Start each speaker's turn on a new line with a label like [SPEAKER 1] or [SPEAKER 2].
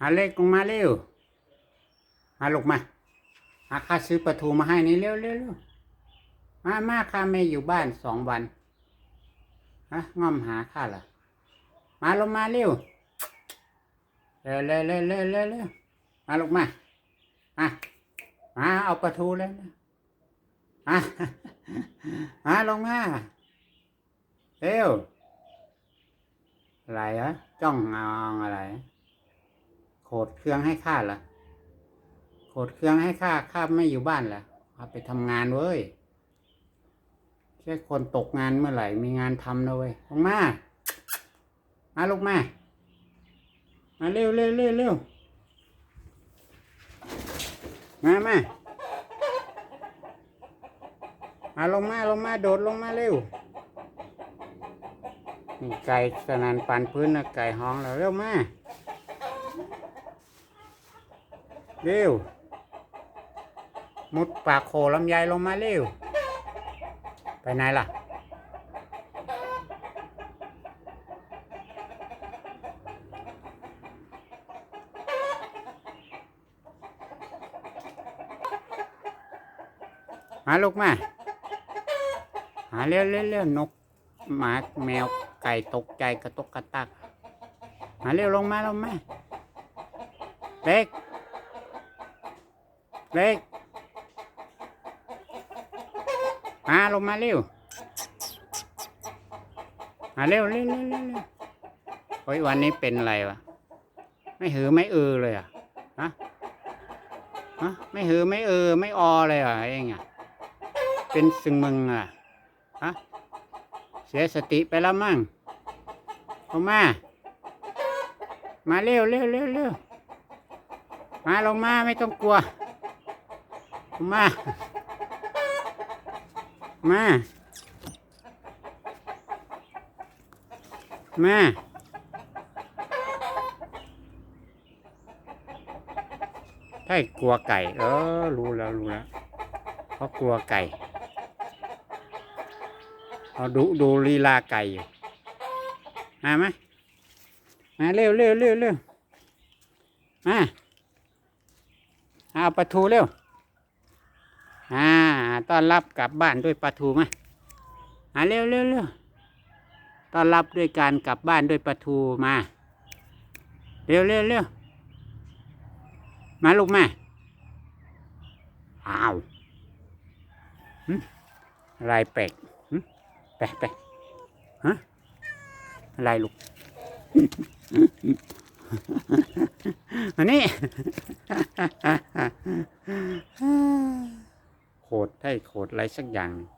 [SPEAKER 1] หาเลขลงมาเร็วหาลูกมาหาข้าซื้อปลาทูมาให้นี่เร็วเร็วเร็วมามาข้าไม่อยู่บ้านสองวันฮะง่อมหาข้าเหรอมาลงมาเร็วเร็วเร็วเร็วเร็วเร็วเร็วมาลูกมามามาเอาปลาทูเลยนะมามาลงมาเร็วอะไรฮะจ้องงองอะไร โขดเครื่องให้ข้าเหรอโขดเครื่องให้ข้าข้าไม่อยู่บ้านเหรอเอาไปทำงานเว้ยแค่คนตกงานเมื่อไหร่มีงานทำนะเว้ยลงมา มาลูกมา มาเร็วเร็วเร็วเร็วมามามาลงมาลงมาโดดลงมาเร็วนี่ไก่สนานปานพื้นนะไก่ห้องแล้วเร็วมา เร็ว มุดปากโขลำไยลงมาเร็ว ไปไหนล่ะมาลูกมา หาเร็วเร็วเร็วนกหมาแมวไก่ตกใจกระตกกระตักมาเร็วลงมาลงมาเล็ก เล็กมาลงมาเร็วมาเร็วเร็วเร็วเร็วเร็วเฮ้ยวันนี้เป็นอะไรวะ ไม่หือไม่เออเลยอะฮะฮะไม่หือไม่เออไม่ออเลยอะเองอะ เป็นสึงมึงอะฮะเสียสติไปแล้วมั่งเอามา มาเร็วเร็วเร็วเร็วมาลงมาไม่ต้องกลัว มา มา มาถ้ากลัวไก่ เออ รู้แล้วรู้แล้วเพราะกลัวไก่เราดูดูลีลาไก่อยู่ มาไหมมาเร็วเร็วเร็วเร็วมา เอาปลาทูเร็ว ต้อนรับกลับบ้านด้วยปลาทูมาอ่าเร็วเร็วเร็วต้อนรับด้วยการกลับบ้านด้วยปลาทูมา เร็วเร็วเร็วมาลูกมาอ้าวหึอะไรแปลกหึไปไปฮะอะไรลูกอันนี้ ดให้โขดอะไรสักอย่างหนึ่ง